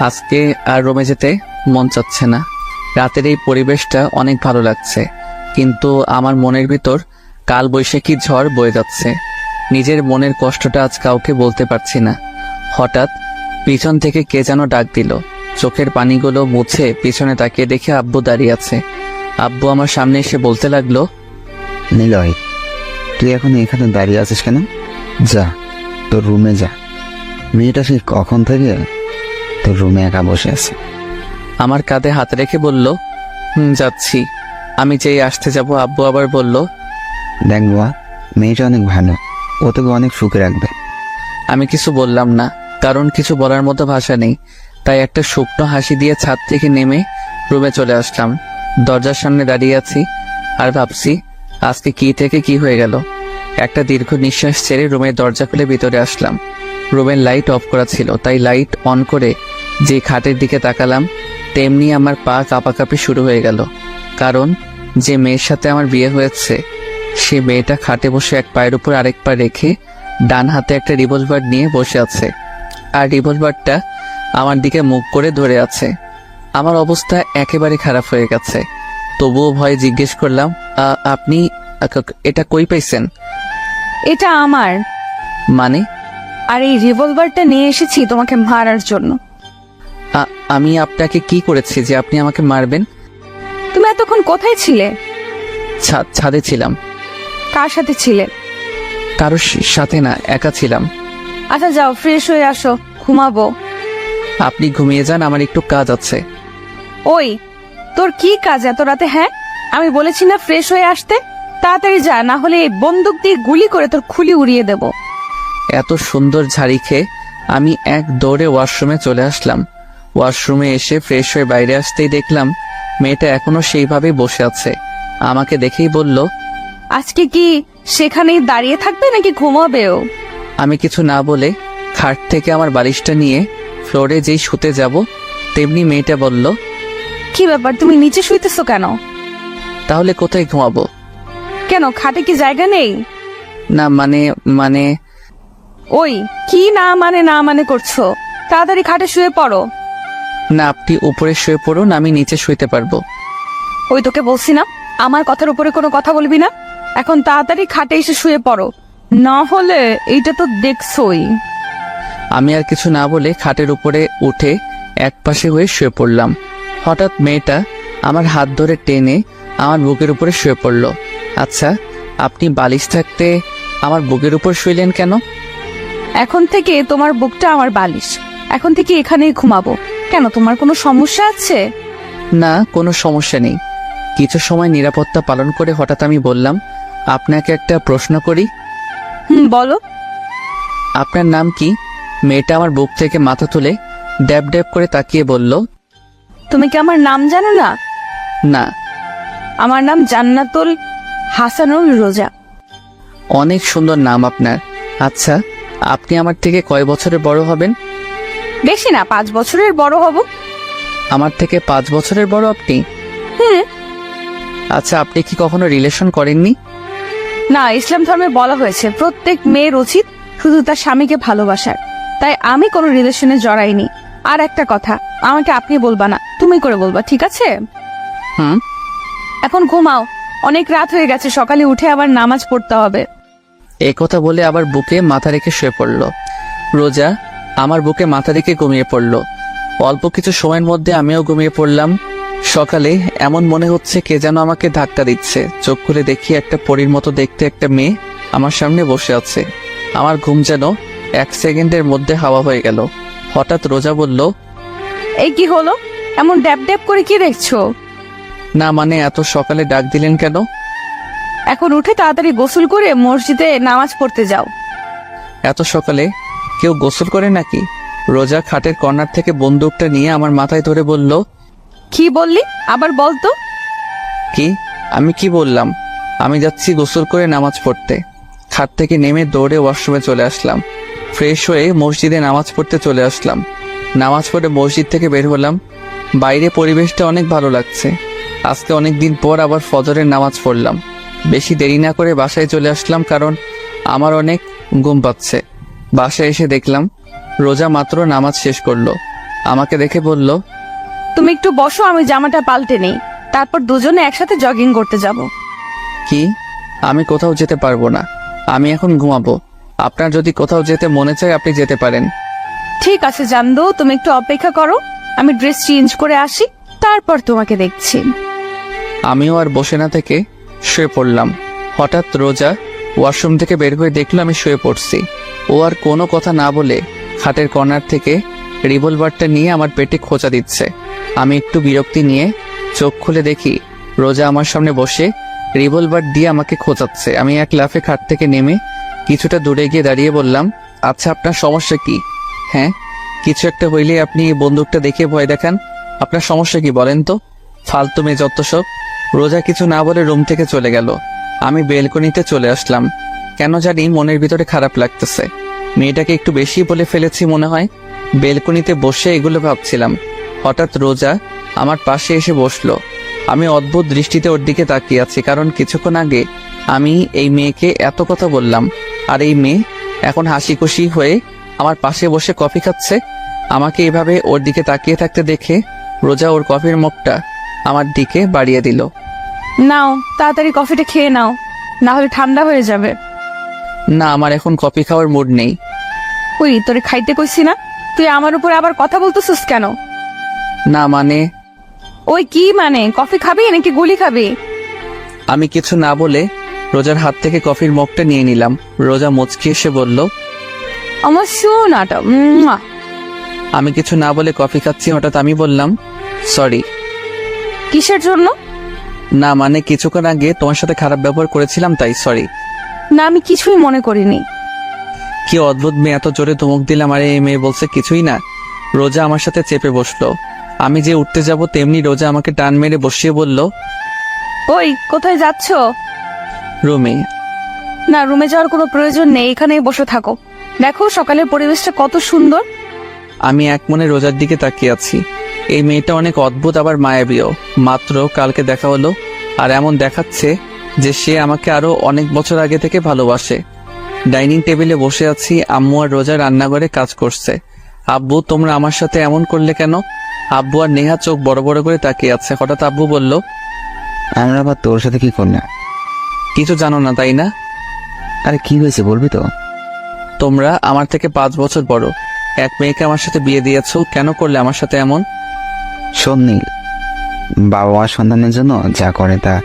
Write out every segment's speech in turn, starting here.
আজকে আর রুমে যেতে মন চাচ্ছে না। রাতের এই পরিবেশটা অনেক ভালো লাগছে, কিন্তু আমার মনের ভিতর কাল বৈশাখী ঝড় বয়ে যাচ্ছে। নিজের মনের কষ্টটা আজ কাউকে বলতে পারছি না। হঠাৎ পিছন থেকে কে যেন ডাক দিল। চোখের পানিগুলো মুছে পিছনে তাকিয়ে দেখে আব্বু দাঁড়িয়ে আছে। আব্বু আমার সামনে এসে বলতে লাগল, নিলয়, তুই এখন এখানে দাঁড়িয়ে আছিস কেন? যা, তোর রুমে যা। মেয়েটা সে কখন থেকে তোর রুমে একা বসে আছে। আমার কাঁধে হাত রেখে বলল হুম যাচ্ছি। আমি যেই আসতে যাব আব্বু আবার বলল দেখ বাবা মেয়েটা অনেক ভালো। ও তোকে অনেক সুখে রাখবে। আমি কিছু বললাম না কারণ কিছু বলার মতো ভাষা নেই। তাই একটা শুকনো হাসি দিয়ে ছাদ থেকে নেমে রুমে চলে আসলাম। দরজার সামনে দাঁড়িয়ে আছি আর ভাবছি আজকে কি থেকে কি হয়ে গেল? একটা দীর্ঘ নিঃশ্বাস ছেড়ে রুমের দরজা খুলে ভিতরে আসলাম। রুমের লাইট অফ করা ছিল তাই লাইট অন করে যে খাটের দিকে তাকালাম তেমনি আমার পা কাঁপাকাঁপি শুরু হয়ে গেল। কারণ যে মেয়ের সাথে আমার বিয়ে হয়েছে সে মেয়েটা খাটে বসে এক পায়ের উপর আরেক পা রেখে ডান হাতে একটা রিভলভার নিয়ে বসে আছে। আর রিভলভারটা আমার দিকে মুখ করে ধরে আছে। আমার অবস্থা একেবারে খারাপ হয়ে গেছে। তবুও ভয়ে জিজ্ঞেস করলাম আপনি এটা কই পাইছেন? এটা আমার। মানে? আর এই রিভলভারটা নিয়ে এসেছি তোমাকে মারার জন্য। আমি আপনাকে কি করেছি যে আপনি আমাকে মারবেন? তুমি এতক্ষণ কোথায় ছিলে? ছা- ছাদে ছিলাম। কার সাথে ছিলে? কারোর সাথে না একা ছিলাম। আচ্ছা যাও ফ্রেশ হয়ে আসো ঘুমাবো। আপনি ঘুমিয়ে যান আমার একটু কাজ আছে। ওই তোর কি কাজ এত রাতে হ্যাঁ? আমি বলেছি না ফ্রেশ হয়ে আসতে? তাড়াতাড়ি যা না হলে এই বন্দুক দিয়ে গুলি করে তোর খুলি উড়িয়ে দেব। এত সুন্দর ঝাড়ি খেয়ে আমি এক দৌড়ে ওয়াশরুমে চলে আসলাম। ওয়াশরুমে এসে ফ্রেশ হয়ে বাইরে আসতেই দেখলাম মেয়েটা এখনও সেইভাবেই বসে আছে। আমাকে দেখেই বলল আজকে কি সেখানেই দাঁড়িয়ে থাকবে নাকি ঘুমাবেও? আমি কিছু না বলে খাট থেকে আমার বালিশটা নিয়ে ফ্লোরে যেই শুতে যাব তেমনি মেয়েটা বলল কি ব্যাপার তুমি নিচে শুইতেছো কেন? তাহলে কোথায় ঘুমাবো? কেন খাটে কি জায়গা নেই? না মানে মানে ওই কি না মানে না মানে করছ? তাড়াতাড়ি খাটে শুয়ে পড়ো। না আপনি উপরে শুয়ে পড়ুন আমি নিচে শুইতে পারব। ওই তোকে বলছি না আমার কথার উপরে কোনো কথা বলবি না? এখন তাড়াতাড়ি খাটে এসে শুয়ে পড়ো। না হলে এইটা তো দেখছই। আমি আর কিছু না বলে খাটের উপরে উঠে এক পাশে হয়ে শুয়ে পড়লাম। হঠাৎ মেয়েটা আমার হাত ধরে টেনে আমার বুকের উপরে শুয়ে পড়ল। আচ্ছা আপনি বালিশ থাকতে আমার বুকের উপর শুইলেন কেন? এখন থেকে তোমার বুকটা আমার বালিশ। এখন থেকে এখানেই ঘুমাবো। কেন তোমার কোনো সমস্যা আছে? না কোনো সমস্যা নেই। কিছু সময় নিরাপত্তা পালন করে হঠাৎ আমি বললাম আপনাকে একটা প্রশ্ন করি? হুম বলো। আপনার নাম কি? মেয়েটা আমার বুক থেকে মাথা তুলে ড্যাব ড্যাব করে তাকিয়ে বলল তুমি কি আমার নাম জানো না? না। আমার নাম জান্নাতুল হাসানুল রোজা। অনেক সুন্দর নাম আপনার। আচ্ছা আপনি আমার থেকে কয় বছরের বড় হবেন? বেশি না পাঁচ বছরের বড় হব। আমার থেকে পাঁচ বছরের বড় আপনি? হুম। আচ্ছা আপনি কি কখনো রিলেশন করেননি? না ইসলাম ধর্মে বলা হয়েছে প্রত্যেক মেয়ের উচিত শুধু তার স্বামীকে ভালোবাসার। তাই আমি কোনো রিলেশনে জড়াইনি। আর একটা কথা আমাকে আপনি বলবা না তুমি করে বলবা ঠিক আছে? হুম। এখন ঘুমাও অনেক রাত হয়ে গেছে সকালে উঠে আবার নামাজ পড়তে হবে। এ কথা বলে আবার বুকে মাথা রেখে শুয়ে পড়ল। রোজা আমার বুকে মাথা রেখে ঘুমিয়ে পড়ল। অল্প কিছু সময়ের মধ্যে আমিও ঘুমিয়ে পড়লাম। সকালে এমন মনে হচ্ছে কে যেন আমাকে ধাক্কা দিচ্ছে। চোখ খুলে দেখি একটা পরীর মতো দেখতে একটা মেয়ে আমার সামনে বসে আছে। আমার ঘুম যেন এক সেকেন্ডের মধ্যে হাওয়া হয়ে গেল। হঠাৎ রোজা বলল এই কি হলো? এমন ড্যাব ড্যাব করে কি দেখছ? না মানে এত সকালে ডাক দিলেন কেন? এখন উঠে তাড়াতাড়ি গোসল করে মসজিদে নামাজ পড়তে যাও। এত সকালে কেউ গোসল করে নাকি? রোজা খাটের কর্নার থেকে বন্দুকটা নিয়ে আমার মাথায় ধরে বলল কি বললি? আবার বলতো কি? আমি কি বললাম? আমি যাচ্ছি গোসল করে নামাজ পড়তে। খাট থেকে নেমে দৌড়ে ওয়াশরুমে চলে আসলাম। ফ্রেশ হয়ে মসজিদে নামাজ পড়তে চলে আসলাম। নামাজ পড়ে মসজিদ থেকে বের হলাম। বাইরে পরিবেশটা অনেক ভালো লাগছে। আজকে অনেক দিন পর আবার ফজরের নামাজ পড়লাম। বেশি দেরি না করে বাসায় চলে আসলাম কারণ আমার অনেক ঘুম পাচ্ছে। বাসায় এসে দেখলাম রোজা মাত্র নামাজ শেষ করল। আমাকে দেখে বলল তুমি একটু বসো আমি জামাটা পাল্টে নেই। তারপর দুজনে একসাথে জগিং করতে যাব। কি? আমি কোথাও যেতে পারব না। আমি এখন ঘুমাবো। আপনার যদি কোথাও যেতে মনে চায় আপনি যেতে পারেন। ঠিক আছে জানদো তুমি একটু অপেক্ষা করো। আমি ড্রেস চেঞ্জ করে আসি তারপর তোমাকে দেখছি। আমিও আর বসে না থেকে শুয়ে পড়লাম। হঠাৎ রোজা ওয়াশরুম থেকে বের হয়ে দেখল আমি শুয়ে পড়ছি। ও আর কোনো কথা না বলে খাটের কর্নার থেকে রিভলভারটা নিয়ে আমার পেটে খোঁচা দিচ্ছে। আমি একটু বিরক্তি নিয়ে চোখ খুলে দেখি রোজা আমার সামনে বসে রিভলভার দিয়ে আমাকে খোঁচাচ্ছে। আমি এক লাফে খাট থেকে নেমে কিছুটা দূরে গিয়ে দাঁড়িয়ে বললাম আচ্ছা আপনার সমস্যা কি? হ্যাঁ কিছু একটা হইলে আপনি বন্দুকটা দেখে ভয় দেখান। আপনার সমস্যা কি বলেন তো? ফালতু মেয়ে যত সব রোজা কিছু না বলে রুম থেকে চলে গেল। আমি বেলকনিতে চলে আসলাম। কেন জানি মনের ভিতরে খারাপ লাগতেছে। মেয়েটাকে একটু বেশি বলে ফেলেছি মনে হয়। বেলকনিতে বসে এগুলো ভাবছিলাম। হঠাৎ রোজা আমার পাশে এসে বসল। আমি অদ্ভুত দৃষ্টিতে ওর দিকে তাকিয়ে কারণ কিছুক্ষণ আগে আমি এই মেয়েকে এত কথা বললাম। আর এই মেয়ে এখন হাসি খুশি হয়ে আমার পাশে বসে কফি খাচ্ছে। আমাকে এভাবে ওর দিকে তাকিয়ে থাকতে দেখে রোজা ওর কফির মুখটা আমার দিকে বাড়িয়ে দিল। নাও, তাড়াতাড়ি কফিটা খেয়ে নাও। না হলে ঠান্ডা হয়ে যাবে। না আমার এখন কফি খাওয়ার মুড নেই। ওই তোরে খাইতে কইছি না? তুই আমার উপরে আবার কথা বলতেছিস কেন? না মানে? ওই কি মানে? কফি খাবি নাকি গুলি খাবি? আমি কিছু না বলে রোজার হাত থেকে কফির মগটা নিয়ে নিলাম। রোজা মুচকি এসে বলল আমার শোনাটা আমি কিছু না বলে কফি খাচ্ছি হঠাৎ আমি বললাম সরি কিসের জন্য? না মানে কিছুক্ষণ আগে তোমার সাথে খারাপ ব্যবহার করেছিলাম তাই সরি না আমি কিছুই মনে করিনি। কি অদ্ভুত মেয়ে এত জোরে ধমক দিলাম আর এই মেয়ে বলছে কিছুই না। রোজা আমার সাথে চেপে বসল। আমি যে উঠতে যাব তেমনি রোজা আমাকে টান মেরে বসিয়ে বলল ওই কোথায় যাচ্ছ? রুমে। না রুমে যাওয়ার কোনো প্রয়োজন নেই এখানেই বসে থাকো। দেখো সকালের পরিবেশটা কত সুন্দর। আমি এক মনে রোজার দিকে তাকিয়ে আছি। এই মেয়েটা অনেক অদ্ভুত আবার মায়াবীও মাত্র কালকে দেখা হলো আর এমন দেখাচ্ছে যে সে আমাকে আরও অনেক বছর আগে থেকে ভালোবাসে। ডাইনিং টেবিলে বসে আছি আম্মু আর রোজা রান্নাঘরে কাজ করছে। আব্বু তোমরা আমার সাথে এমন করলে কেন? আব্বু আর নেহা চোখ বড় বড় করে তাকিয়ে আছে। হঠাৎ আব্বু বলল আমরা আবার তোর সাথে কি করলাম কিছু জানো না তাই না? আরে কি হয়েছে বলবি তো? তোমরা আমার থেকে পাঁচ বছর বড়। এক মেয়েকে আমার সাথে বিয়ে দিয়েছ কেন করলে আমার সাথে এমন? শোন নীল বাবা মা সন্তানের জন্য যা করে তা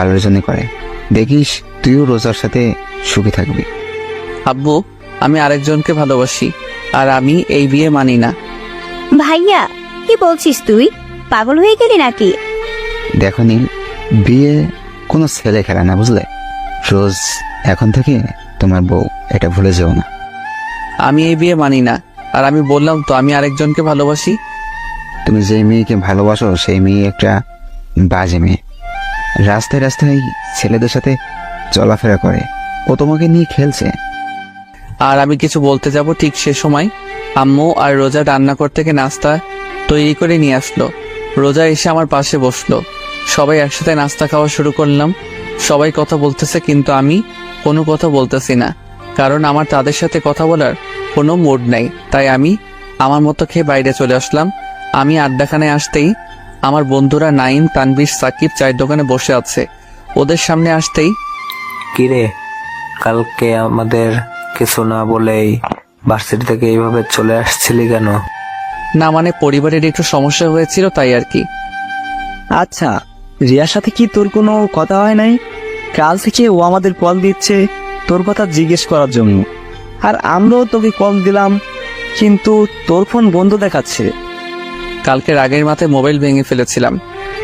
ভালোর জন্য করে। দেখিস তুইও রোজার সাথে সুখী থাকবি। আব্বু আমি আরেকজনকে ভালোবাসি আর আমি এই বিয়ে মানি না। ভাইয়া কি বলছিস তুই? পাগল হয়ে গেলি নাকি? দেখো নীল বিয়ে কোনো ছেলে খেলা না বুঝলে? রোজ এখন থেকে তোমার বউ এটা ভুলে যেও না। আমি এই বিয়ে মানি না আর আমি বললাম তো আমি আরেকজনকে ভালোবাসি। তুমি যে মেয়েকে ভালোবাসো সেই মেয়ে একটা বাজে মেয়ে। রাস্তায় রাস্তায় ছেলেদের সাথে চলাফেরা করে। ও তোমাকে নিয়ে খেলছে। আর আমি কিছু বলতে যাব ঠিক সে সময়। আম্মু আর রোজা রান্নাঘর থেকে নাস্তা তৈরি করে নিয়ে আসলো। রোজা এসে আমার পাশে বসল। সবাই একসাথে নাস্তা খাওয়া শুরু করলাম। সবাই কথা বলতেছে, কিন্তু আমি কোনো কথা বলতেছি না। কারণ আমার তাদের সাথে কথা বলার কোনো মুড নাই। তাই আমি আমার মতো খেয়ে বাইরে চলে আসলাম। আমি আড্ডাখানায় আসতেই আমার বন্ধুরা নাইম তানবির সাকিব চায়ের দোকানে বসে আছে। ওদের সামনে আসতেই কিরে কালকে আমাদের কিছু না বলেই ভার্সিটি থেকে এইভাবে চলে আসছিলি কেন? না মানে পরিবারের একটু সমস্যা হয়েছিল তাই আর কি। আচ্ছা রিয়ার সাথে কি তোর কোনো কথা হয় নাই? কাল থেকে ও আমাদের কল দিচ্ছে তোর কথা জিজ্ঞেস করার জন্য। আর আমরাও তোকে কল দিলাম কিন্তু তোর ফোন বন্ধ দেখাচ্ছে। কালকে রাগের মাথায় মোবাইল ভেঙে ফেলেছিলাম।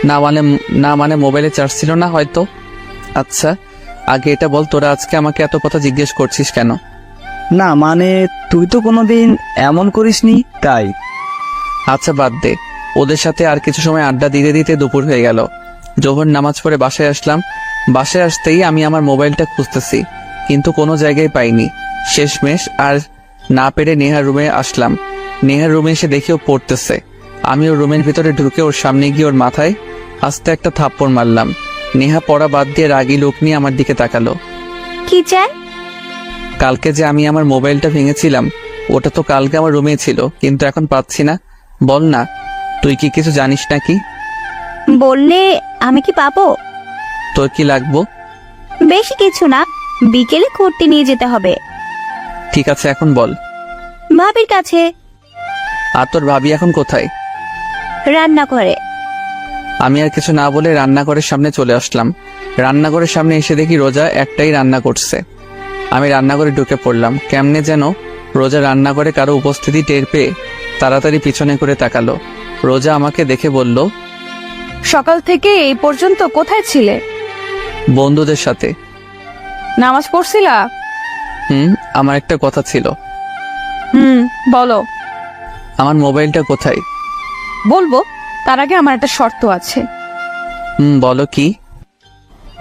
না মানে না মানে মোবাইলে চার্জ ছিল না হয়তো। আচ্ছা আগে এটা বল তোরা আজকে আমাকে এত কথা জিজ্ঞেস করছিস কেন? না মানে তুই তো কোনোদিন এমন করিসনি তাই। আচ্ছা বাদ দে। ওদের সাথে আর কিছু সময় আড্ডা দিতে দিতে দুপুর হয়ে গেল। জোহর নামাজ পড়ে বাসায় আসলাম বাসায় আসতেই আমি আমার মোবাইলটা খুঁজতেছি কিন্তু কোনো জায়গায় পাইনি। শেষমেশ আর না পেরে নেহার রুমে আসলাম। নেহার রুমে এসে দেখেও পড়তেছে। আমি ওর রুমের ভিতরে ঢুকে ওর সামনে গিয়ে ওর মাথায় আস্তে একটা থাপ্পড় মারলাম। নেহা পড়া বাদ দিয়ে রাগি লোক নিয়ে আমার দিকে তাকালো। কি চাই কালকে যে আমি আমার মোবাইলটা ভেঙেছিলাম ওটা তো কালকে আমার রুমে ছিল কিন্তু এখন পাচ্ছি না। বল না তুই কি কিছু জানিস নাকি? বললে আমি কি পাবো? তোর কি লাগবো? বেশি কিছু না বিকেলে ঘুরতে নিয়ে যেতে হবে। ঠিক আছে এখন বল। ভাবির কাছে। আর তোর ভাবি এখন কোথায়? রান্না করে। আমি আর কিছু না বলে রান্নাঘরের সামনে চলে আসলাম। রান্নাঘরের সামনে এসে দেখি রোজা একটাই রান্না করছে। আমি রান্নাঘরে ঢুকে পড়লাম। কেমনে যেন রোজা রান্নাঘরে কারও উপস্থিতি টের পেয়ে তাড়াতাড়ি পিছনে করে তাকালো। রোজা আমাকে দেখে বলল সকাল থেকে এই পর্যন্ত কোথায় ছিলে? বন্ধুদের সাথে। নামাজ পড়ছিলা? হুম আমার একটা কথা ছিল। হুম বলো। আমার মোবাইলটা কোথায়? বলব তার আগে আমার একটা শর্ত আছে। হুম বলো কি?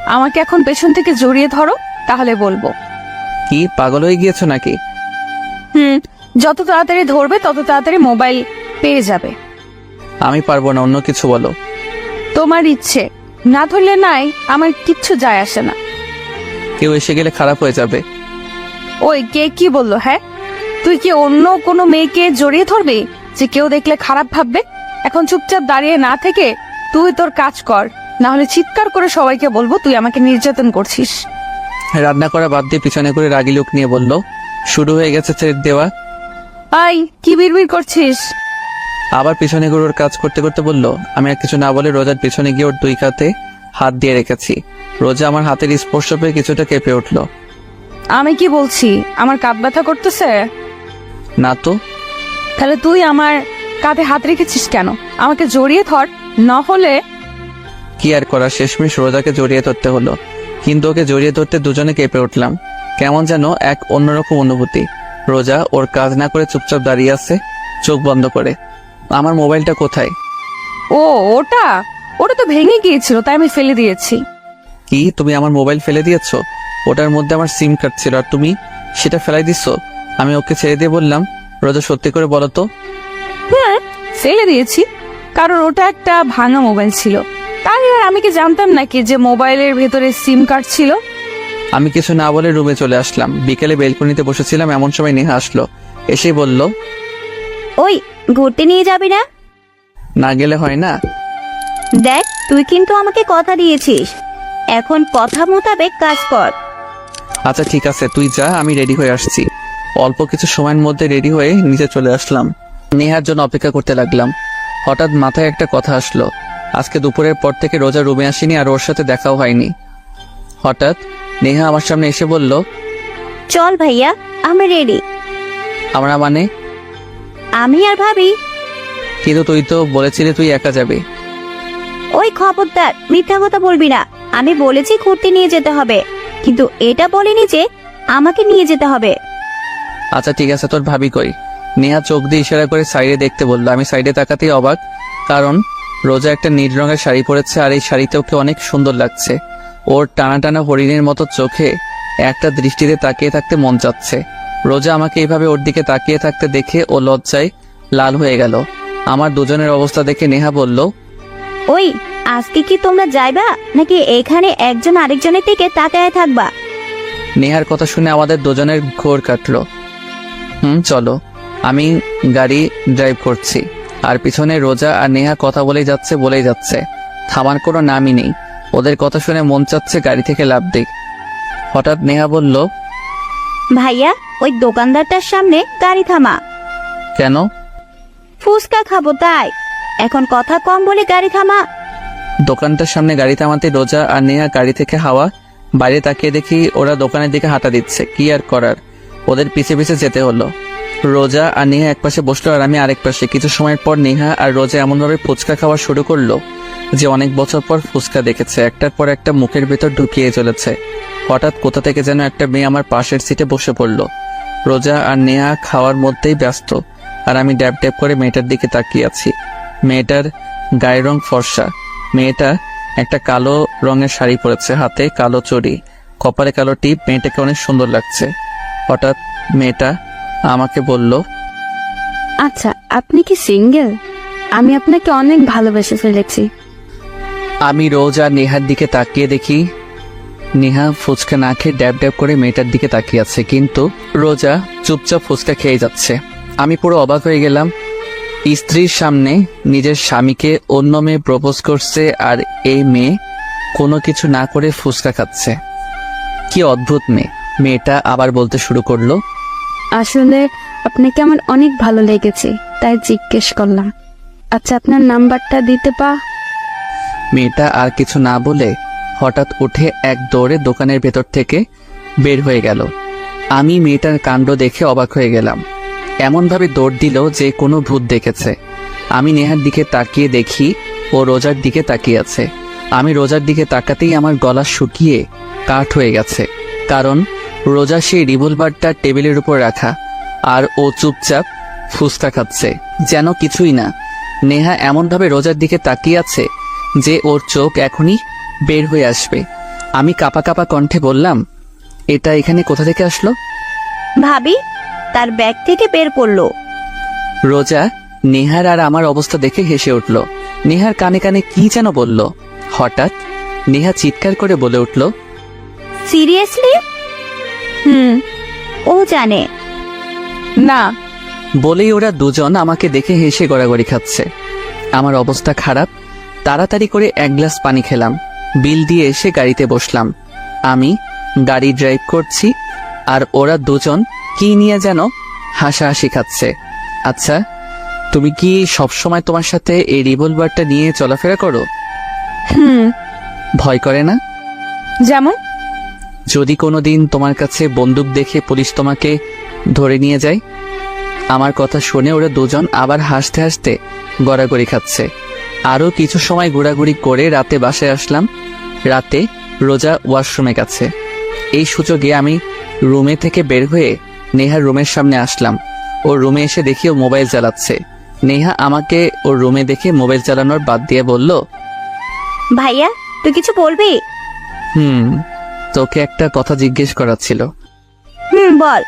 আমাকে এখন পেছন থেকে জড়িয়ে ধরো তাহলে বলব। কি পাগল হয়ে গিয়েছো নাকি? হুম যত তাড়াতাড়ি ধরবে তত তাড়াতাড়ি মোবাইল পেয়ে যাবে। আমি পারব না অন্য কিছু বলো। তোমার ইচ্ছে। না ধরলে নাই আমার কিচ্ছু যায় আসে না। কেউ এসে গেলে খারাপ হয়ে যাবে। ওই কে কি বলল হ্যাঁ? তুই কি অন্য কোনো মেয়েকে জড়িয়ে ধরবি যে কেউ দেখলে খারাপ ভাববে? এখন চুপচাপ দাঁড়িয়ে না থেকে তুই তোর কাজ কর। না হলে চিৎকার করে সবাইকে বলব তুই আমাকে নির্যাতন করছিস। রান্না করা বাদ দিয়ে পিছনে করে রাগি লোক নিয়ে বলল শুরু হয়ে গেছে ছেড়ে দেওয়া। আই কি বিড়বিড় করছিস? আবার পিছনে করে ওর কাজ করতে করতে বলল আমি আর কিছু না বলে রোজার পিছনে গিয়ে ওর দুই কাতে হাত দিয়ে রেখেছি। রোজা আমার হাতের স্পর্শ পেয়ে কিছুটা কেঁপে উঠল। আমি কি বলছি? আমার কাঁধ ব্যথা করতেছে? না তো। তাহলে তুই আমার কাঁধে হাত রেখেছিস কেন? আমাকে জড়িয়ে ধর না হলে কি আর করা শেষমেশ রোজাকে জড়িয়ে ধরতে হলো। কিন্তু ওকে জড়িয়ে ধরতে দুজনে কেঁপে উঠলাম। কেমন যেন এক অন্যরকম অনুভূতি। রোজা ওর কাজ না করে চুপচাপ দাঁড়িয়ে আছে চোখ বন্ধ করে। আমার মোবাইলটা কোথায়? ও ওটা? ওটা তো ভেঙে গিয়েছিল তাই আমি ফেলে দিয়েছি। কি তুমি আমার মোবাইল ফেলে দিয়েছ? ওটার মধ্যে আমার সিম কার্ড ছিল আর তুমি সেটা ফেলাই দিছো? আমি ওকে ছেড়ে দিয়ে বললাম রোজা সত্যি করে বলো তো। ফেলে দিয়েছি কারণ ওটা একটা ভাঙা মোবাইল ছিল। তাই আর আমি কি জানতাম নাকি যে মোবাইলের ভেতরে সিম কার্ড ছিল? আমি কিছু না বলে রুমে চলে আসলাম। বিকেলে বেলকনিতে বসেছিলাম এমন সময় নেহা আসলো। এসে বলল ওই ঘুরতে নিয়ে যাবি না? না গেলে হয় না। দেখ তুই কিন্তু আমাকে কথা দিয়েছিস। এখন কথা মোতাবেক কাজ কর। আচ্ছা ঠিক আছে তুই যা আমি রেডি হয়ে আসছি। অল্প কিছু সময়ের মধ্যে রেডি হয়ে নিচে চলে আসলাম। নেহার জন্য অপেক্ষা করতে লাগলাম। হঠাৎ মাথায় একটা কথা আসলো। আজকে দুপুরের পর থেকে রোজা রুমে আসেনি আর ওর সাথে দেখাও হয়নি। হঠাৎ নেহা আমার সামনে এসে বলল চল ভাইয়া আমি রেডি আমরা মানে? আমি আর ভাবি। কিন্তু তুই তো বলেছিলি তুই একা যাবি। ওই খবরদার মিথ্যা কথা বলবি না। আমি বলেছি ঘুরতে নিয়ে যেতে হবে। কিন্তু এটা বলিনি যে আমাকে নিয়ে যেতে হবে। আচ্ছা ঠিক আছে তোর ভাবি কই? নেহা চোখ দিয়ে ইশারা করে সাইডে দেখতে বলল আমি সাইডে তাকাতেই অবাক কারণ রোজা একটা নীল রঙের শাড়ি পরেছে আর এই শাড়িতে ওকে অনেক সুন্দর লাগছে। ওর টানা টানা হরিণের মতো চোখে একটা দৃষ্টিতে তাকিয়ে থাকতে মন চাচ্ছে। রোজা আমাকে এইভাবে ওর দিকে তাকিয়ে থাকতে দেখে ও লজ্জায় লাল হয়ে গেল। আমার দুজনের অবস্থা দেখে নেহা বলল ওই আজকে কি তোমরা যাইবা? নাকি এখানে একজন আরেকজনের দিকে তাকায় থাকবা? নেহার কথা শুনে আমাদের দুজনের ঘোর কাটলো। হুম চলো। আমি গাড়ি ড্রাইভ করছি। আর পিছনে রোজা আর নেহা কথা বলেই যাচ্ছে বলেই যাচ্ছে। থামার কোনো নামই নেই। ওদের কথা শুনে মন চাচ্ছে গাড়ি থেকে লাভ দিক। হঠাৎ নেহা বলল ভাইয়া ওই দোকানদারটার সামনে গাড়ি থামা। কেন? ফুচকা খাব তাই। এখন কথা কম বলে গাড়ি থামা। দোকানটার সামনে গাড়ি থামাতে রোজা আর নেহা গাড়ি থেকে হাওয়া বাইরে তাকিয়ে দেখি ওরা দোকানের দিকে হাঁটা দিচ্ছে। কি আর করার? ওদের পিছে পিছে যেতে হলো। রোজা আর নেহা এক পাশে বসল আর আমি আরেক পাশে। কিছু সময়ের পর নেহা আর রোজা এমনভাবে ফুচকা খাওয়া শুরু করল যে অনেক বছর পর ফুচকা দেখেছে। একটার পর একটা মুখের ভেতর ঢুকিয়ে চলেছে। হঠাৎ কোথা থেকে যেন একটা মেয়ে আমার পাশের সিটে বসে পড়ল। রোজা আর নেহা খাওয়ার মধ্যেই ব্যস্ত আর আমি ড্যাব ড্যাব করে মেয়েটার দিকে তাকিয়ে আছি। মেয়েটার গায়ের রং ফর্সা। মেয়েটা একটা কালো রঙের শাড়ি পরেছে, হাতে কালো চড়ি, কপালে কালো টিপ, মেয়েটাকে অনেক সুন্দর লাগছে। হঠাৎ মেয়েটা আমাকে বলল আচ্ছা আপনি কি সিঙ্গেল? আমি আপনাকে অনেক ভালোবেসে ফেলেছি। আমি রোজ আর নেহার দিকে তাকিয়ে দেখি। নেহা ফুচকা না খেয়ে ড্যাব ড্যাব করে মেয়েটার দিকে তাকিয়ে আছে কিন্তু রোজা চুপচাপ ফুচকা খেয়ে যাচ্ছে। আমি পুরো অবাক হয়ে গেলাম। স্ত্রীর সামনে নিজের স্বামীকে অন্য মেয়ে প্রপোজ করছে আর এই মেয়ে কোনো কিছু না করে ফুচকা খাচ্ছে। কি অদ্ভুত মেয়ে। মেয়েটা আবার বলতে শুরু করল আসলে আপনাকে আমার অনেক ভালো লেগেছে, তাই জিজ্ঞেস করলাম। আচ্ছা আপনার নাম্বারটা দিতে পা। মেয়েটা আর কিছু না বলে হঠাৎ উঠে এক দৌড়ে দোকানের ভেতর থেকে বের হয়ে গেল। আমি মেয়েটার কাণ্ড দেখে অবাক হয়ে গেলাম। এমনভাবে দৌড় দিল যে কোনো ভূত দেখেছে। আমি নেহার দিকে তাকিয়ে দেখি, ও রোজার দিকে তাকিয়ে আছে। আমি রোজার দিকে তাকাতেই আমার গলা শুকিয়ে কাঠ হয়ে গেছে। কারণ রোজা সেই রিভলভারটা টেবিলের উপর রাখা আর ও চুপচাপ ফুসকা খাচ্ছে যেন কিছুই না। নেহা এমনভাবে রোজার দিকে তাকিয়ে আছে যে ওর চোখ এখনই বের হয়ে আসবে। আমি কাপা কাপা কণ্ঠে বললাম এটা এখানে কোথা থেকে আসলো? ভাবি তার ব্যাগ থেকে বের করল রোজা নেহার আর আমার অবস্থা দেখে হেসে উঠল। নেহার কানে কানে কি যেন বলল। হঠাৎ নেহা চিৎকার করে বলে উঠল সিরিয়াসলি? হুম ও জানে। না। বলেই ওরা দুজন আমাকে দেখে হেসে গড়াগড়ি খাচ্ছে। আমার অবস্থা খারাপ তাড়াতাড়ি করে এক গ্লাস পানি খেলাম। বিল দিয়ে এসে গাড়িতে বসলাম। আমি গাড়ি ড্রাইভ করছি আর ওরা দুজন কি নিয়ে যেন হাসাহাসি খাচ্ছে। আচ্ছা তুমি কি সবসময় তোমার সাথে এই রিভলভারটা নিয়ে চলাফেরা করো? হুম। ভয় করে না? যেমন? যদি কোনো দিন তোমার কাছে বন্দুক দেখে পুলিশ তোমাকে ধরে নিয়ে যায় আমার কথা শুনে ওরা দুজন আবার হাসতে হাসতে গড়াগড়ি খাচ্ছে। আরও কিছু সময় ঘোরাঘুরি করে রাতে বাসায় আসলাম। রাতে রোজা ওয়াশরুমে গেছে। এই সুযোগে আমি রুমে থেকে বের হয়ে নেহার রুমের সামনে আসলাম। ওর রুমে এসে দেখি ও মোবাইল চালাচ্ছে নেহা আমাকে ওর রুমে দেখে মোবাইল চালানোর বাদ দিয়ে বলল ভাইয়া তুই কিছু বলবি? হুম। তোকে একটা কথা জিজ্ঞেস করার ছিল। হুম বল।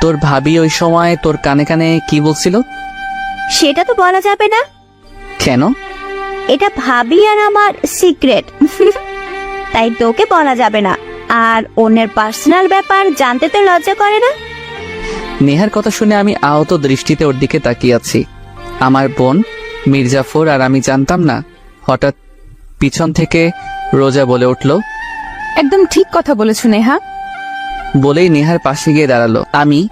তোর ভাবি ওই সময় তোর কানে কানে কি বলছিল? সেটা তো বলা যাবে না। কেন? এটা ভাবি আর আমার সিক্রেট তাই তোকে বলা যাবে না। আর অন্যের পার্সোনাল ব্যাপার জানতে তো লজ্জা করে না। নেহার কথা শুনে আমি আহত দৃষ্টিতে ওর দিকে তাকিয়ে আছি। আমার বোন মির্জাফর আর আমি জানতাম না হঠাৎ পিছন থেকে রোজা বলে উঠল একদম ঠিক কথা বলেছ নেহা। বলেই নেহার পাশে গিয়ে দাঁড়াল। আমি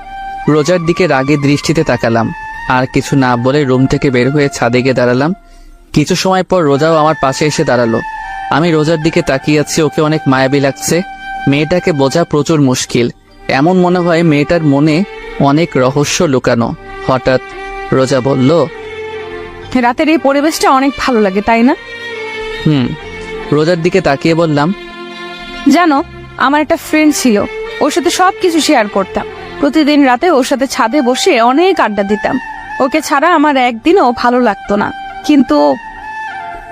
রোজার দিকে রাগে দৃষ্টিতে তাকালাম। আর কিছু না বলে রুম থেকে বের হয়ে ছাদে গিয়ে দাঁড়ালাম। কিছু সময় পর রোজাও আমার পাশে এসে দাঁড়াল। আমি রোজার দিকে তাকিয়ে আছি ওকে অনেক মায়াবী লাগছে। মেয়েটাকে বোঝা প্রচুর মুশকিল। এমন মনে হয় মেয়েটার মনে অনেক রহস্য লুকানো। হঠাৎ রোজা বলল রাতের এই পরিবেশটা অনেক ভালো লাগে তাই না? হুম। রোজার দিকে তাকিয়ে বললাম জানো, আমার একটা ফ্রেন্ড ছিল, ওর সাথে সব কিছু শেয়ার করতাম। প্রতিদিন রাতে ওর সাথে ছাদে বসে অনেক আড্ডা দিতাম। ওকে ছাড়া আমার একদিনও ভালো লাগতো না। কিন্তু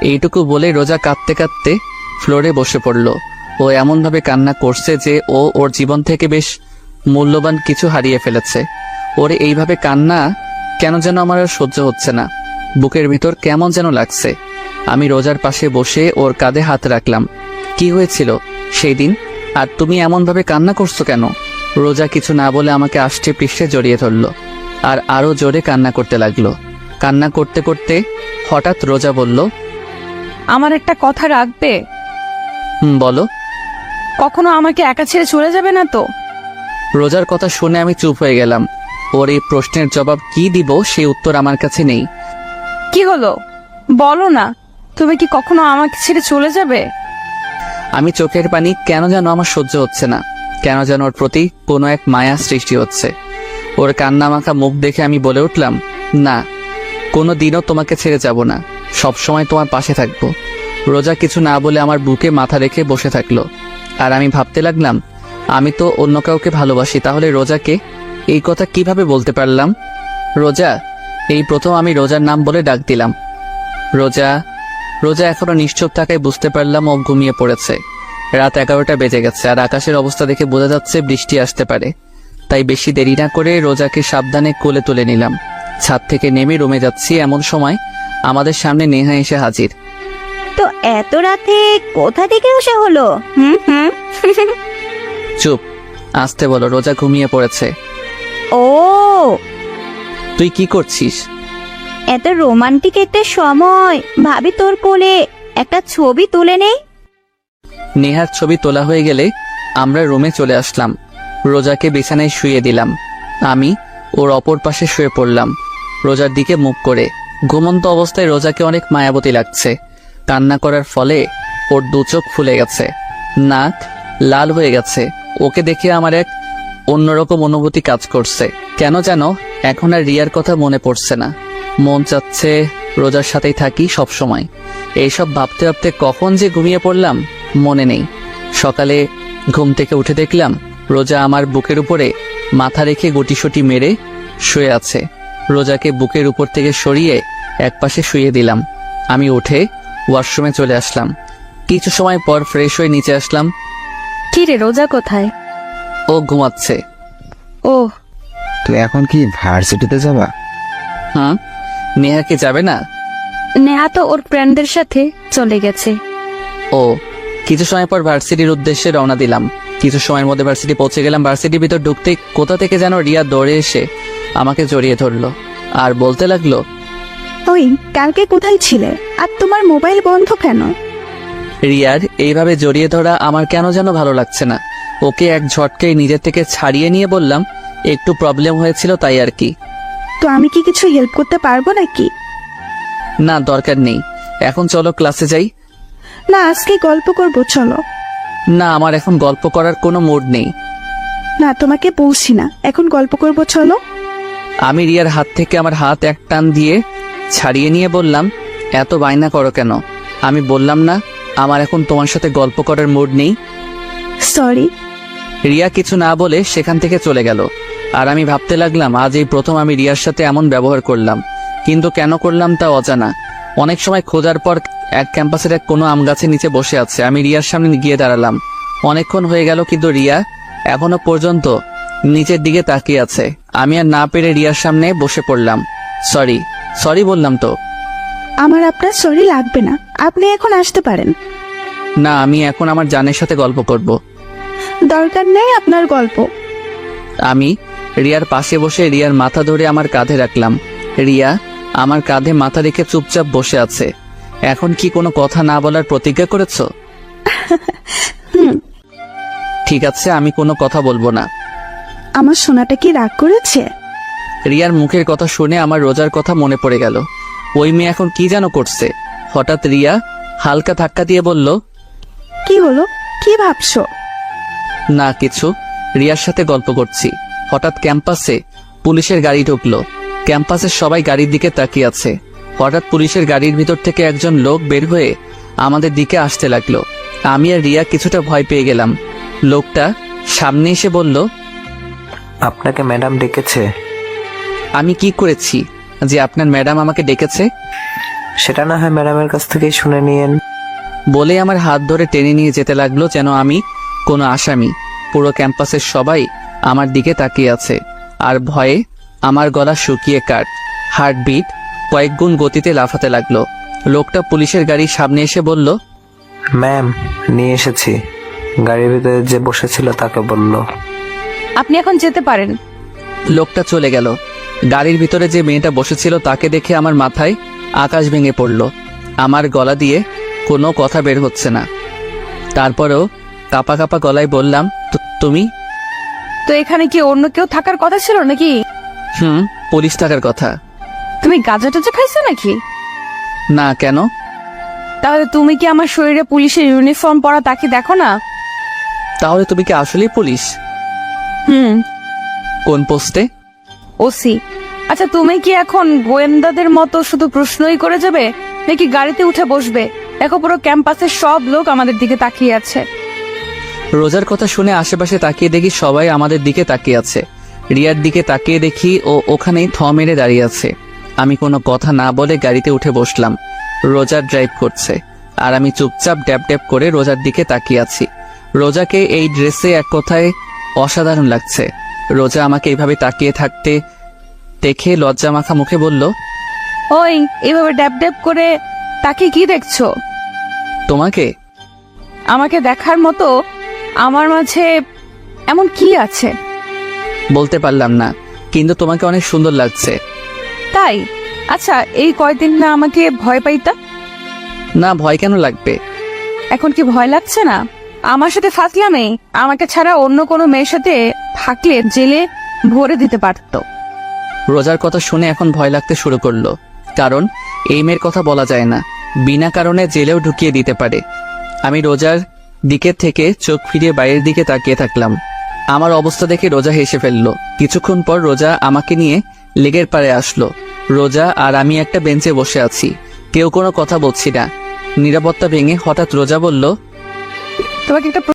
এইটুকু বলে রোজা কাঁদতে কাঁদতে ফ্লোরে বসে পড়ল। ও এমনভাবে কান্না করছে যে ও ওর জীবন থেকে বেশ মূল্যবান কিছু হারিয়ে ফেলেছে। ওর এইভাবে কান্না কেন যেন আমার আর সহ্য হচ্ছে না। বুকের ভিতর কেমন যেন লাগছে। আমি রোজার পাশে বসে ওর কাঁধে হাত রাখলাম। কি হয়েছিল? সেই দিন আর তুমি এমনভাবে কান্না করছ কেন? রোজা কিছু না বলে আমাকে আষ্টে পৃষ্ঠে জড়িয়ে ধরলো আর আরও জোরে কান্না করতে লাগল। কান্না করতে করতে হঠাৎ রোজা বলল আমার একটা কথা রাখবে? হুম বলো। কখনো আমাকে একা ছেড়ে চলে যাবে না তো? রোজার কথা শুনে আমি চুপ হয়ে গেলাম। ওর এই প্রশ্নের জবাব কি দিব সেই উত্তর আমার কাছে নেই। কি হলো? বলো না। তুমি কি কখনো আমাকে ছেড়ে চলে যাবে? আমি চোখের পানি কেন যেন আমার সহ্য হচ্ছে না? কেন যেন ওর প্রতি কোনো এক মায়া সৃষ্টি হচ্ছে? ওর কান্না মাখা দেখে আমি বলে উঠলাম, না কোনো দিনও তোমাকে ছেড়ে যাব না। সব সময় তোমার পাশে থাকব। রোজা কিছু না বলে আমার বুকে মাথা রেখে বসে থাকল। আর আমি ভাবতে লাগলাম, আমি তো অন্য কাউকে ভালোবাসি, তাহলে রোজাকে এই কথা কীভাবে বলতে পারলাম? রোজা, এই প্রথম আমি রোজার নাম বলে ডাক দিলাম। রোজা রোজা এখনও নিশ্চুপ থাকায় বুঝতে পারলাম ও ঘুমিয়ে পড়েছে। রাত এগারোটা বেজে গেছে আর আকাশের অবস্থা দেখে বোঝা যাচ্ছে বৃষ্টি আসতে পারে। তাই বেশি দেরি না করে রোজাকে সাবধানে কোলে তুলে নিলাম। ছাদ থেকে নেমে রুমে যাচ্ছি এমন সময় আমাদের সামনে নেহা এসে হাজির। তো এত রাতে কোথা থেকে আসা হলো? হুম হুম। চুপ আসতে বলো রোজা ঘুমিয়ে পড়েছে। ও। তুই কি করছিস? এত রোমান্টিক একটা সময়। ভাবি তোর কোলে একটা ছবি তুলে নেই? নেহার ছবি তোলা হয়ে গেলে আমরা রুমে চলে আসলাম। রোজাকে বিছানায় শুয়ে দিলাম। আমি ওর অপর পাশে শুয়ে পড়লাম। রোজার দিকে মুখ করে। ঘুমন্ত অবস্থায় রোজাকে অনেক মায়াবতী লাগছে। কান্না করার ফলে ওর দু চোখ ফুলে গেছে। নাক লাল হয়ে গেছে। ওকে দেখে আমার এক অন্যরকম অনুভূতি কাজ করছে। কেন যেন এখন আর রিয়ার কথা মনে পড়ছে না। মন চাচ্ছে রোজার সাথেই থাকি সব সময় এইসব ভাবতে ভাবতে কখন যে ঘুমিয়ে পড়লাম মনে নেই। সকালে ঘুম থেকে উঠে দেখলাম রোজা আমার বুকের উপরে মাথা রেখে গুটিসুটি মেরে শুয়ে আছে। রোজাকে বুকের উপর থেকে সরিয়ে একপাশে শুয়ে দিলাম। আমি উঠে ওয়াশরুমে চলে আসলাম। কিছু সময় পর ফ্রেশ হয়ে নিচে আসলাম। কি রে রোজা কোথায়? ও ঘুমাচ্ছে। ও। তুই এখন কি ভার্সিটিতে যাবা? হুম নেহা কি যাবে না? নেহা তো ওর ফ্রেন্ডদের সাথে চলে গেছে। ও কিছু সময় পর ভার্সিটির উদ্দেশ্যে রওনা দিলাম। কিছু সময়ের মধ্যে ভার্সিটি পৌঁছে গেলাম। ভার্সিটির ভিতর ঢুকতে কোথা থেকে যেন রিয়া দৌড়ে এসে আমাকে জড়িয়ে ধরলো। আর বলতে লাগল ওই কালকে কোথায় ছিলে? আর তোমার মোবাইল বন্ধ কেন? রিয়ার এইভাবে জড়িয়ে ধরা আমার কেন যেন ভালো লাগছে না। ওকে এক ঝটকে নিজের থেকে ছাড়িয়ে নিয়ে বললাম একটু প্রবলেম হয়েছিল তাই আর কি। তো আমি কি কিছু হেল্প করতে পারব নাকি? না দরকার নেই। এখন চলো ক্লাসে যাই। না আজকে গল্প করব চলো। না আমার এখন গল্প করার কোনো মুড নেই। না তোমাকে বলছি না। এখন গল্প করব চলো। আমি রিয়ার হাত থেকে আমার হাত এক টান দিয়ে ছাড়িয়ে নিয়ে বললাম এত বায়না করো কেন? আমি বললাম না আমার এখন তোমার সাথে গল্প করার মুড নেই। সরি রিয়া কিছু না বলে সেখান থেকে চলে গেল। আর আমি ভাবতে লাগলাম আজ এই প্রথম আমি রিয়ার সাথে এমন ব্যবহার করলাম। কিন্তু কেন করলাম তা অজানা। অনেক সময় খোঁজার পর এক ক্যাম্পাসের এক কোনো আম গাছের নিচে বসে আছে। আমি রিয়ার সামনে গিয়ে দাঁড়ালাম। অনেকক্ষণ হয়ে গেল কিন্তু রিয়া এখনও পর্যন্ত নিচের দিকে তাকিয়ে আছে। আমি আর না পেরে রিয়ার সামনে বসে পড়লাম। সরি সরি বললাম তো। আমার আপনার সরি লাগবে না। আপনি এখন আসতে পারেন। না আমি এখন আমার জানের সাথে গল্প করব। দরকার নেই আপনার গল্প। আমি রিয়ার পাশে বসে রিয়ার মাথা ধরে আমার কাঁধে রাখলাম। রিয়া আমার কাঁধে মাথা রেখে চুপচাপ বসে আছে। এখন কি কোনো কথা না বলার প্রতিজ্ঞা করেছ? ঠিক আছে আমি কোনো কথা বলব না। আমার সোনাটা কি রাগ করেছে? রিয়ার মুখের কথা শুনে আমার রোজার কথা মনে পড়ে গেল। ওই মেয়ে এখন কি যেন করছে? হঠাৎ রিয়া হালকা ধাক্কা দিয়ে বলল কি হলো? কি ভাবছ? না কিছু। রিয়ার সাথে গল্প করছি। হঠাৎ ক্যাম্পাসে পুলিশের গাড়ি ঢুকলো। ক্যাম্পাসের সবাই গাড়ির দিকে তাকিয়ে আছে। হঠাৎ পুলিশের গাড়ির ভিতর থেকে একজন লোক বের হয়ে আমাদের দিকে আসতে লাগল। আমি আর রিয়া কিছুটা ভয় পেয়ে গেলাম। লোকটা সামনে এসে বলল আপনাকে ম্যাডাম ডেকেছে। আমি কি করেছি যে আপনার ম্যাডাম আমাকে ডেকেছে? সেটা না হয় ম্যাডামের কাছ থেকেই শুনে নিয়েন। বলে আমার হাত ধরে টেনে নিয়ে যেতে লাগল যেন আমি কোনো আসামি। পুরো ক্যাম্পাসের সবাই আমার দিকে তাকিয়ে আছে। আর ভয়ে আমার গলা শুকিয়ে কাট হার্টবিট কয়েক গুণ গতিতে লাফাতে লাগল। লোকটা পুলিশের গাড়ির সামনে এসে বলল ম্যাম নিয়ে এসেছি। গাড়ির ভিতরে যে বসেছিল তাকে বলল। আপনি এখন যেতে পারেন। লোকটা চলে গেল। গাড়ির ভিতরে যে মেয়েটা বসেছিল তাকে দেখে আমার মাথায় আকাশ ভেঙে পড়ল। আমার গলা দিয়ে কোনো কথা বের হচ্ছে না। তারপরেও কাপা কাপা গলায় বললাম "তু- তুমি তো এখানে কি অন্য কেউ থাকার কথা ছিল নাকি? হুম পুলিশ থাকার কথা। তুমি গাঁজা টাজা খাইছো নাকি? না কেন? তাহলে তুমি কি আমার শরীরে পুলিশের ইউনিফর্ম পরা তাকে দেখো না? তাহলে তুমি কি আসলেই পুলিশ? হুম। কোন পোস্টে? ওসি। আচ্ছা তুমি কি এখন গোয়েন্দাদের মতো শুধু প্রশ্নই করে যাবে? নাকি গাড়িতে উঠে বসবে? দেখো পুরো ক্যাম্পাসের সব লোক আমাদের দিকে তাকিয়ে আছে। রোজার কথা শুনে আশেপাশে তাকিয়ে দেখি সবাই আমাদের দিকে তাকিয়ে আছে। রিয়ার দিকে তাকিয়ে দেখি ও ওখানেই থ মেরে দাঁড়িয়ে আছে। আমি কোনো কথা না বলে গাড়িতে উঠে বসলাম। রোজার ড্রাইভ করছে। আর আমি চুপচাপ ড্যাপ ড্যাপ করে রোজার দিকে তাকিয়ে আছি। রোজাকে এই ড্রেসে এক কথায় অসাধারণ লাগছে। রোজা আমাকে এইভাবে তাকিয়ে থাকতে দেখে লজ্জা মাখা মুখে বলল ওই এইভাবে ড্যাব ড্যাব করে তাকে কি দেখছ? তোমাকে? আমাকে দেখার মতো আমার মাঝে এমন কি আছে? বলতে পারলাম না কিন্তু তোমাকে অনেক সুন্দর লাগছে। তাই? আচ্ছা এই কয়দিন না আমাকে ভয় পাইতা? না ভয় কেন লাগবে? এখন কি ভয় লাগছে না? আমার সাথে ফাঁসলামে আমাকে ছাড়া অন্য কোনো মেয়ের সাথে থাকলে জেলে ভরে দিতে পারতো। রোজার কথা শুনে এখন ভয় লাগতে শুরু করল কারণ এই মেয়ের কথা বলা যায় না। বিনা কারণে জেলেও ঢুকিয়ে দিতে পারে। আমি রোজার দিকে থেকে চোখ ফিরিয়ে বাইরের দিকে তাকিয়ে থাকলাম। আমার অবস্থা দেখে রোজা হেসে ফেলল। কিছুক্ষণ পর রোজা আমাকে নিয়ে লেগের পারে আসলো। রোজা আর আমি একটা বেঞ্চে বসে আছি। কেউ কোনো কথা বলছি না। নিরাপত্তা ভেঙে হঠাৎ রোজা বলল, তোমাকে একটা